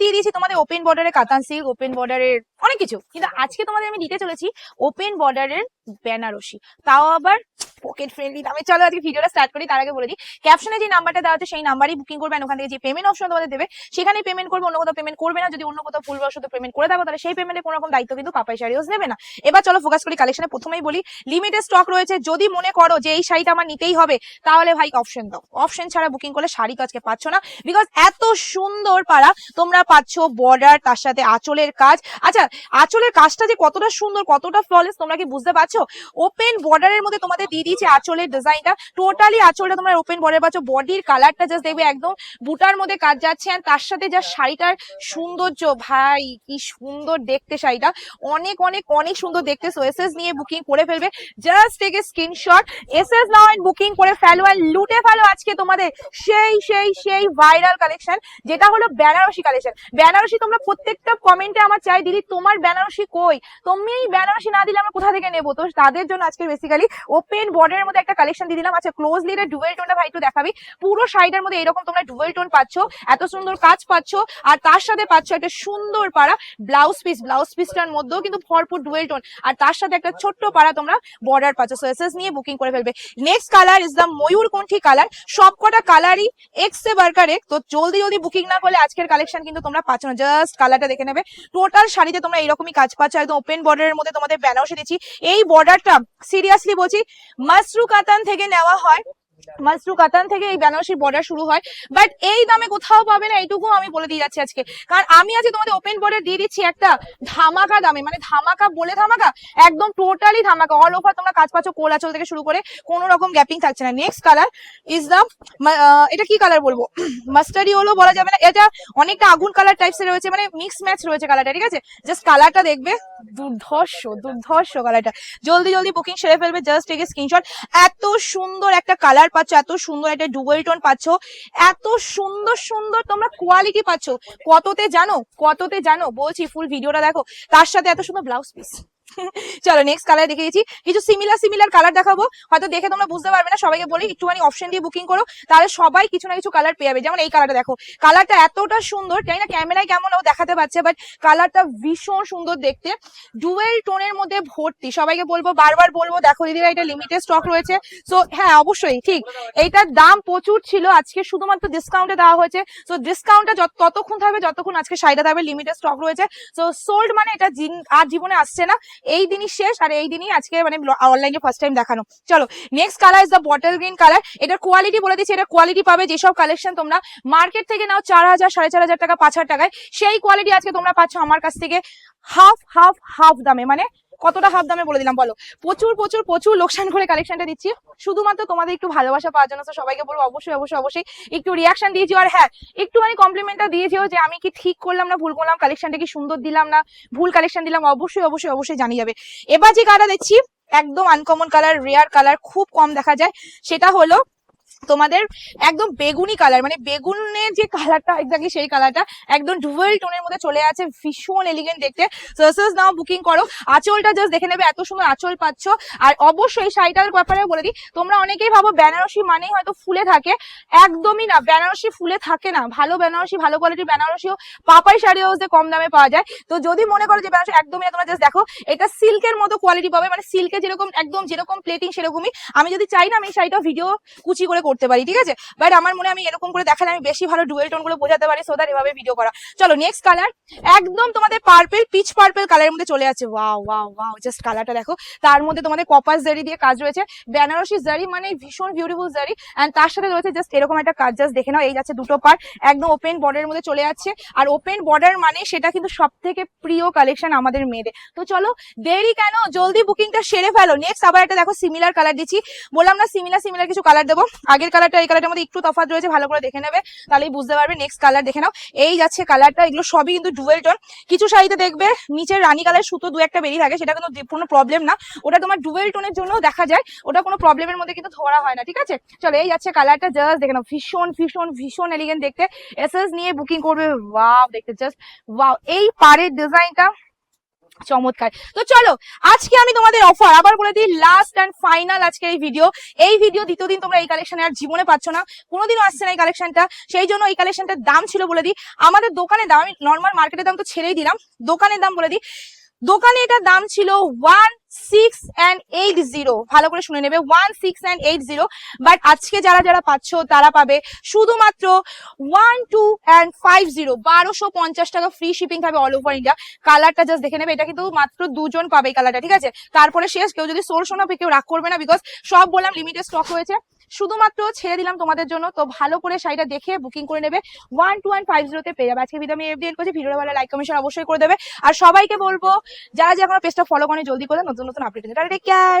দিয়ে দিয়েছি তোমাদের ওপেন বর্ডারের কাতান সিল্ক ওপেন বর্ডারের অনেক কিছু। কিন্তু আজকে তোমাদের আমি দিতে চলেছি ওপেন বর্ডারের বেনারসি। তাও আবার পকেট ফ্রেন্ডলি দামে চলো আজকে ভিডিওটা স্টার্ট করি, তার আগে বলে দিই। ক্যাপশনে যে নাম্বারটা দেওয়া আছে, সেই নাম্বারই বুকিং করবেন ওখান থেকে যে পেমেন্ট অপশন তোমাদের দেবে, সেখানেই পেমেন্ট করবে। অন্য কোথাও পেমেন্ট করবে না। যদি অন্য কোথাও ভুলবশত পেমেন্ট করে থাকো, তাহলে সেই পেমেন্টে কোনো রকম দায়িত্ব কিন্তু পাপাই শাড়িও নেবে না। এবার চলো ফোকাস করি কালেকশনে প্রথমেই বলি লিমিটেড স্টক রয়েছে। যদি মনে করো যে এই শাড়িটা আমার নিতেই হবে, তাহলে ভাই অপশন দাও। অপশন ছাড়া বুকিং করলে শাড়ি তো আজকে পাচ্ছ না। বিকজ এত সুন্দর পাড়া, তোমরা পাচ্ছ বর্ডার তার সাথে আঁচলের কাজ। আচ্ছা আঁচলের কাজটা যে কতটা সুন্দর, কতটা ফ্ললেস তোমরা কি বুঝতে পারছ? ওপেন বর্ডারের মধ্যে তোমাদের দিয়ে দিয়েছে আঁচলের ডিজাইনটা টোটালি আঁচলটা তোমরা ওপেন বর্ডার পাচ্ছ। বডির কালারটা জাস্ট দেখবে একদম বুটার মধ্যে কাজ যাচ্ছে। আর তার সাথে যা শাড়িটার সৌন্দর্য, ভাই, কি সুন্দর দেখতে শাড়িটা। অনেক অনেক অনেক সুন্দর দেখতে। সো এসএস নিয়ে বুকিং করে ফেলবে। জাস্ট এ স্ক্রিনশট এসএস নাও এন্ড বুকিং করে ফেলো আর লুটে ফেলো আজকে তোমাদের সেই সেই সেই ভাইরাল কালেকশন যেটা হলো বেনারসি কালেকশন বেনারসি তোমরা প্রত্যেকটা কমেন্টে আমার চাই, দিদি, তোমার বেনারসি কই? তুমি বেনারসি না দিলে আমরা কোথা থেকে নেব? তো তাদের জন্য আজকে বেসিক্যালি ওপেন বর্ডারের মধ্যে একটা কালেকশন দিয়ে দিলাম। আচ্ছা ক্লোজলি এটা ডুয়েল টোনটা ভাই একটু দেখাবি। পুরো শাড়িটার মধ্যে এরকম তোমরা ডুয়েল টোন পাচ্ছ, এত সুন্দর কাজ পাচ্ছ, আর তার সাথে পাচ্ছ একটা সুন্দর পাড়া ব্লাউজ পিস ব্লাউজ পিসটার মধ্যেও কিন্তু ভরপুর ডুয়েল টোন আর তার সাথে একটা ছোট্ট পাড়া তোমরা বর্ডার পাচ্ছ। সো এসএস নিয়ে বুকিং করে ফেলবে। নেক্সট কালার ইজ দ্য ময়ূরকণ্ঠী কালার সবকটা কালারই এক্স বার্কার এক তো জলদি জলদি বুকিং না করলে আজকের কালেকশন কিন্তু তোমরা পাচ্ছ না। জাস্ট কালারটা দেখে নেবে। টোটাল শাড়িতে তোমরা এরকমই কাজ পাচ্ছ। একদম ওপেন বর্ডারের মধ্যে তোমাদের বেনারসি দিচ্ছি। এই বর্ডারটা সিরিয়াসলি বলছি মাসরু কাতান থেকে নেওয়া হয়। মাসরু কাতান থেকে এই বেনারসির বর্ডার শুরু হয়। বাট এই দামে কোথাও পাবে না, এইটুকু আমি বলে দিয়ে যাচ্ছি আজকে। কারণ আমি আজকে তোমাদের ওপেন বর্ডার দিয়ে দিচ্ছি একটা ধামাকা দামে। মানে ধামাকা বলে ধামাকা, একদম টোটালি ধামাকা। অল ওভার তোমরা কাজ পাচ্ছ কোলাচল থেকে শুরু করে, কোনো রকম গ্যাপিং থাকছে না। নেক্সট কালার ইজ দ্য এটা কি কালার বলব? মাস্টারি হলো বলা যাবে না। এটা অনেকটা আগুন কালার টাইপস রয়েছে মানে মিক্স ম্যাচ রয়েছে কালারটা ঠিক আছে? জাস্ট কালারটা দেখবে। দুর্ধর্ষ দুর্ধর্ষ কালারটা জলদি জলদি বুকিং সেরে ফেলবে। জাস্ট টেকে স্ক্রিনশট এত সুন্দর একটা কালার পাচ্ছ, এত সুন্দর একটা ডুবল টোন পাচ্ছ, এত সুন্দর সুন্দর তোমরা কোয়ালিটি পাচ্ছ। কততে জানো কততে জানো, বলছি ফুল ভিডিওটা দেখো, তার সাথে এত সুন্দর ব্লাউজ পিস চলো নেক্সট কালার দেখে দিয়েছি কিছু সিমিলার সিমিলার কালার দেখাবো। হয়তো দেখে তোমরা বুঝতে পারবে না, সবাইকে বলি, একটুখানি অপশন দিয়ে বুকিং করো, তাহলে সবাই কিছু না কিছু কালার পেয়ে যাবে। যেমন এই কালারটা দেখো কালারটা এতটা সুন্দর, জানি না ক্যামেরায় কেমন ও দেখাতে পারছে বাট কালারটা ভীষণ সুন্দর দেখতে। ডুয়েল টোনের মধ্যে ভর্তি, সবাইকে বলব, বারবার বলব, দেখো দিদিরা এটা লিমিটেড স্টক রয়েছে। সো হ্যাঁ অবশ্যই, ঠিক। এইটার দাম প্রচুর ছিল, আজকে শুধুমাত্র ডিসকাউন্টে দেওয়া হয়েছে। সো ডিসকাউন্টটা ততক্ষণ থাকবে, যতক্ষণ আজকে শাড়িটা থাকবে লিমিটেড স্টক রয়েছে। সো সোল্ড মানে এটা আর জীবনে আসছে না। এই দিনই শেষ আর এই দিনই আজকে মানে অনলাইনে ফার্স্ট টাইম দেখানো। চলো next colour is the bottle green colour এটার কোয়ালিটি বলে দিচ্ছি, এটা কোয়ালিটি পাবে যেসব কালেকশন তোমরা মার্কেট থেকে নাও চার হাজার, সাড়ে চার হাজার টাকা, পাঁচ হাজার টাকায়, সেই কোয়ালিটি আজকে তোমরা পাচ্ছ আমার কাছ থেকে হাফ হাফ হাফ দামে। মানে কতটা হাফ দামে বলে দিলাম, বলো। প্রচুর প্রচুর প্রচুর লোকসান করে কালেকশনটা দিচ্ছি। শুধুমাত্র তোমাদের একটু ভালোবাসা পাওয়ার জন্য সবাইকে বলব অবশ্যই অবশ্যই অবশ্যই একটু রিয়াকশন দিয়েছি। আর হ্যাঁ একটুখানি কমপ্লিমেন্টটা দিয়েছিও যে আমি কি ঠিক করলাম না ভুল করলাম কালেকশনটা কি সুন্দর দিলাম না ভুল কালেকশন দিলাম, অবশ্যই অবশ্যই অবশ্যই জানিয়ে যাবে। এবার যে কালারটা দেখছি, একদম আনকমন কালার রেয়ার কালার খুব কম দেখা যায়। সেটা হলো তোমাদের একদম বেগুনি কালার মানে বেগুনের যে কালারটা এক্স্যাক্টলি সেই কালারটা একদম ডুয়েল টোনের মধ্যে চলে আছে, ভীষণ এলিগেন্ট দেখতে। সার্সেস নাও বুকিং করো। আঁচলটা জাস্ট দেখে নেবে, এত সুন্দর আঁচল পাচ্ছ। আর অবশ্যই শাড়িটার ব্যাপারে বলে দিই, তোমরা অনেকেই ভাবো বেনারসি মানেই হয়তো ফুলে থাকে। একদমই না, বেনারসি ফুলে থাকে না। ভালো বেনারসি, ভালো কোয়ালিটির বেনারসিও পাপাই শাড়ি হাউসে কম দামে পাওয়া যায়। তো যদি মনে করো যে বেনারসি একদমই না, তোমরা জাস্ট দেখো, এটা সিল্কের মতো কোয়ালিটি পাবে। মানে সিল্কে যেরকম, একদম যেরকম প্লেটিং সেরকমই। আমি যদি চাই না আমি এই শাড়িটা ভিডিও কুচি করে করতে পারি, ঠিক আছে? বাট আমার মনে আমি এরকম করে দেখালে আমি বেশি ভালো ডুয়েল টোনগুলো বোঝাতে পারি সো দ্যাট এভাবে ভিডিও করা। চলো নেক্সট কালার একদম তোমাদের পার্পেল পিচ পার্পেল কালারের মধ্যে চলে আছে ওয়াও ওয়াও ওয়াও জাস্ট কালারটা দেখো। তার মধ্যে তোমাদের কপাস জারি দিয়ে কাজ রয়েছে। বেনারসি জারি মানে ভীষণ বিউটিফুল জারি অ্যান্ড তার সাথে রয়েছে জাস্ট এরকম একটা কাজ জাস্ট দেখে নাও, এই যাচ্ছে দুটো পার্ট একদম ওপেন বর্ডারের মধ্যে চলে যাচ্ছে আর ওপেন বর্ডার মানে সেটা কিন্তু সব থেকে প্রিয় কালেকশন আমাদের মেয়েদের। তো চলো, দেরি কেন? জলদি বুকিংটা সেরে ফেলো। নেক্সট আবার একটা দেখো সিমিলার কালার দিচ্ছি। বললাম না সিমিলার সিমিলার কিছু কালার দেবো। আগের কালারটা এই কালারটার মধ্যে একটু তফাৎ রয়েছে, ভালো করে দেখে নেবে, তাহলেই বুঝতে পারবে নেক্সট কালার দেখে নাও। এই যাচ্ছে কালারটা এগুলো সবই কিন্তু ডুয়েল টোন কিছু শাড়িতে দেখবে, নিচের রানী কালার সুতো দু একটা বেরিয়ে থাকে, সেটা কিন্তু কোনো প্রবলেম না। ওটা তোমার ডুয়েল টোনের জন্য দেখা যায়, ওটা কোনো প্রবলেমের মধ্যে কিন্তু ধরা হয় না, ঠিক আছে? চলো, এই যাচ্ছে কালারটা জাস্ট দেখে নাও, ভীষণ ভীষণ ভীষণ এলিগেন্ট দেখতে। এসএস নিয়ে বুকিং করবে ওয়াও দেখতে জাস্ট ওয়াও এই পাড়ের ডিজাইনটা চমৎকার। তো চলো, আজকে আমি তোমাদের অফার আবার বলে দিই লাস্ট অ্যান্ড ফাইনাল আজকের এই ভিডিও এই ভিডিও দ্বিতীয় দিন তোমরা এই কালেকশনে আর জীবনে পাচ্ছ না। কোনোদিনও আসছে না এই কালেকশনটা সেই জন্য এই কালেকশনটার দাম ছিল বলে দিই। আমাদের দোকানে দাম, আমি নর্মাল মার্কেটের দাম তো ছেড়েই দিলাম। দোকানের দাম বলে দিই। দোকানে এটার দাম ছিল one six and eight zero ভালো করে শুনে নেবে one six and eight zero but আজকে যারা যারা পাচ্ছ, তারা পাবে শুধুমাত্র one two and five zero বারোশো পঞ্চাশ টাকা ফ্রি শিপিং থাকবে অল ওভার ইন্ডিয়া কালারটা জাস্ট দেখে নেবে, এটা কিন্তু মাত্র দুজন পাবে এই কালারটা ঠিক আছে? তারপরে শেষ, কেউ যদি সোর্স না কেউ রাগ করবে না বিকজ সব বললাম লিমিটেড স্টক হয়েছে। শুধুমাত্র ছেড়ে দিলাম তোমাদের জন্য। তো ভালো করে শাড়িটা দেখে বুকিং করে নেবে। ওয়ান টু ওয়ান ফাইভ জিরোতে পেয়ে যাবে। আজকে ভিডিও আমি এফডিএন করছি। ভিডিওটা ভালো লাইক কমিশন অবশ্যই করে দেবে। আর সবাইকে বলব, যারা যে এখনও পেজটা ফলো করে জলদি করে নতুন নতুন আপডেট টেক কেয়ার